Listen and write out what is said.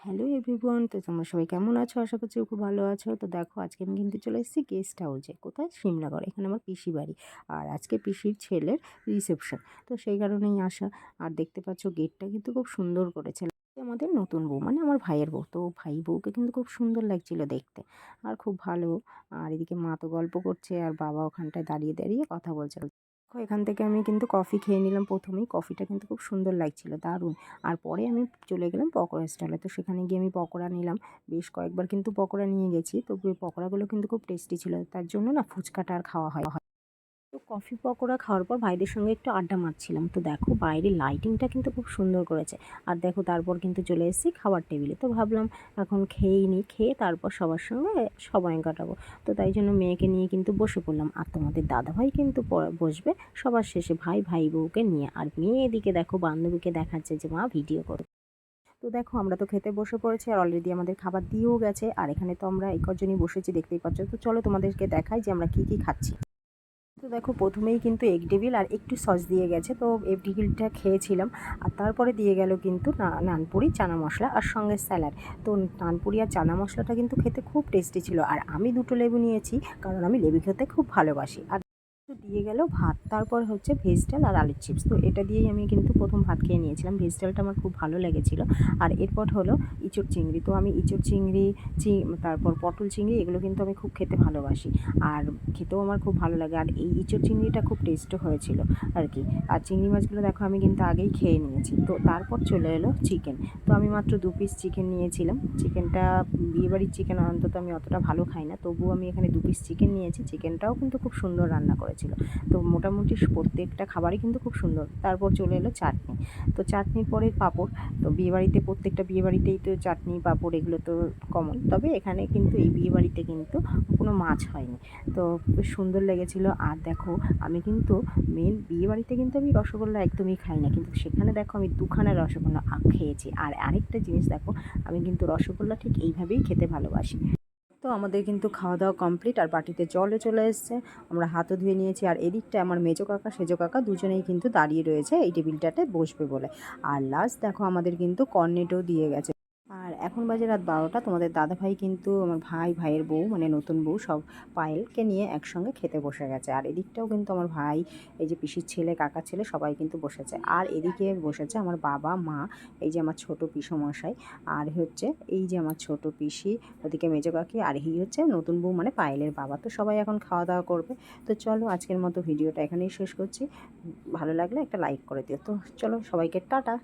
Hello everyone, তো তোমরা সবাই কেমন আছো? আশা করছি খুব ভালো আছো। তো দেখো, আজকে আমি কিন্তু চলে এসেছি গেস্ট হাউসে কোথায়? সিমলাগড় এখানে আমার পিসি বাড়ি। আর আজকে পিসির ছেলের রিসেপশন তো সেই কারণেই আসা। আর দেখতে পাচ্ছ গেটটা কিন্তু খুব সুন্দর করেছে। আমাদের নতুন বউ মানে আমার ভাইয়ের বউ। তো ভাই বউকে কিন্তু খুব সুন্দর লাগছিল দেখতে। আর খুব ভালো। আর এদিকে মা তো গল্প করছে, আর বাবা ওখানটায় দাঁড়িয়ে দাঁড়িয়ে কথা বলছে। এখান থেকে আমি কিন্তু কফি খেয়ে নিলাম প্রথমেই। কফিটা কিন্তু খুব সুন্দর লাগছিল, দারুণ। আর পরে আমি চলে গেলাম পকোড়া স্টলে তো সেখানে গিয়ে আমি পকোড়া নিলাম। বেশ কয়েকবার কিন্তু পকোড়া নিয়ে গেছি। তো পকোড়াগুলো কিন্তু খুব টেস্টি ছিল। তার জন্য না ফুচকাটা আর খাওয়া হয় তো কফি পকোড়া খাওয়ার পর ভাইদের সঙ্গে একটু আড্ডা মারছিলাম। তো দেখো বাইরে লাইটিংটা কিন্তু খুব সুন্দর করেছে। আর দেখো তারপর কিন্তু চলে এসেছি খাবার টেবিলে তো ভাবলাম এখন খেয়েই নিই খেয়ে তারপর সবার সঙ্গে সময় কাটাবো। তো তাই জন্য মেয়েকে নিয়ে কিন্তু বসে পড়লাম। আর তোমাদের দাদাভাই কিন্তু বসবে সবার শেষে ভাই ভাই বউকে নিয়ে। আর মেয়ে এদিকে দেখো বান্ধবীকে দেখাচ্ছে যে মা ভিডিও করো তো দেখো আমরা তো খেতে বসে পড়েছি আর অলরেডি আমাদের খাবার দিয়েও গেছে। আর এখানে তো আমরা এই কজনই বসেছি, দেখতেই পাচ্ছ। তো চলো তোমাদেরকে দেখাই যে আমরা কী কী খাচ্ছি। তো দেখো প্রথমেই কিন্তু এগ ডেভিল আর একটু সস দিয়ে গেছে। তো এগ ডেভিলটা খেয়েছিলাম আর তারপরে দিয়ে গেল কিন্তু নানপুরি, চানা মশলা আর সঙ্গে স্যালাড তো নানপুরি আর চানা মশলাটা কিন্তু খেতে খুব টেস্টি ছিল। আর আমি দুটো লেবু নিয়েছি কারণ আমি লেবু খেতে খুব ভালোবাসি। আর দিয়ে গেল ভাত, তারপর হচ্ছে ভেজ ডাল আর আলুর চিপস তো এটা দিয়েই আমি কিন্তু প্রথম ভাত খেয়ে নিয়েছিলাম। ভেজ ডালটা আমার খুব ভালো লেগেছিলো। আর এরপর হলো ইঁচড় চিংড়ি। তো আমি ইঁচড় চিংড়ি, চি, তারপর পটল চিংড়ি, এগুলো কিন্তু আমি খুব খেতে ভালোবাসি। আর খেতেও আমার খুব ভালো লাগে। আর এই ইঁচড় চিংড়িটা খুব টেস্টও হয়েছিল আর কি। আর চিংড়ি মাছগুলো দেখো আমি কিন্তু আগেই খেয়ে নিয়েছি। তো তারপর চলে এলো চিকেন তো আমি মাত্র দু পিস চিকেন নিয়েছিলাম। চিকেনটা বিয়েবাড়ির চিকেন অন্তত আমি অতটা ভালো খাই না। তবুও আমি এখানে দু পিস চিকেন নিয়েছি। চিকেনটাও কিন্তু খুব সুন্দর রান্না করেছি হয়েছিল তো মোটামুটি প্রত্যেকটা খাবারই কিন্তু খুব সুন্দর। তারপর চলে এলো চাটনি। তো চাটনির পরে পাঁপড়, তো বিয়েবাড়িতে প্রত্যেকটা বিয়েবাড়িতেই তো চাটনি, পাঁপড় এগুলো তো কমন তবে এখানে কিন্তু এই বিয়েবাড়িতে কিন্তু কোনো মাছ হয়নি। তো সুন্দর লেগেছিল। আর দেখো, আমি কিন্তু মেন বিয়েবাড়িতে কিন্তু আমি রসগোল্লা একদমই খাই না। কিন্তু সেখানে দেখো, আমি দুখানা রসগোল্লা খেয়েছি। আর আরেকটা জিনিস দেখো, আমি কিন্তু রসগোল্লা ঠিক এইভাবেই খেতে ভালোবাসি। তো আমাদের কিন্তু খাওয়া দাওয়া কমপ্লিট আর বাটিতে জলও চলে এসছে। আমরা হাতও ধুয়ে নিয়েছি আর এদিকটা আমার মেজো কাকা, সেজো কাকা দুজনেই কিন্তু দাঁড়িয়ে রয়েছে এই টেবিলটাতে বসবে বলে। আর লাস্ট দেখো আমাদের কিন্তু কর্নেটও দিয়ে গেছে। এখন বাজে রাত বারোটা। তোমাদের দাদা ভাই কিন্তু আমার ভাই, ভাইয়ের বউ মানে নতুন বউ, সব পায়েলকে নিয়ে একসঙ্গে খেতে বসে গেছে। আর এদিকটাও কিন্তু আমার ভাই, এই যে পিসির ছেলে কাকা ছেলে, সবাই কিন্তু বসেছে। আর এদিকে বসেছে আমার বাবা, মা, এই যে আমার ছোট পিসমশাই, আর হচ্ছে এই যে আমার ছোট পিসি, ওদিকে মেজো কাকি, আর এই হচ্ছে নতুন বউ মানে পায়েলের বাবা। তো সবাই এখন খাওয়া দাওয়া করবে। তো চলো আজকের মতো ভিডিওটা এখানেই শেষ করছি। ভালো লাগলে একটা লাইক করে দিও। তো চলো সবাইকে টাটা।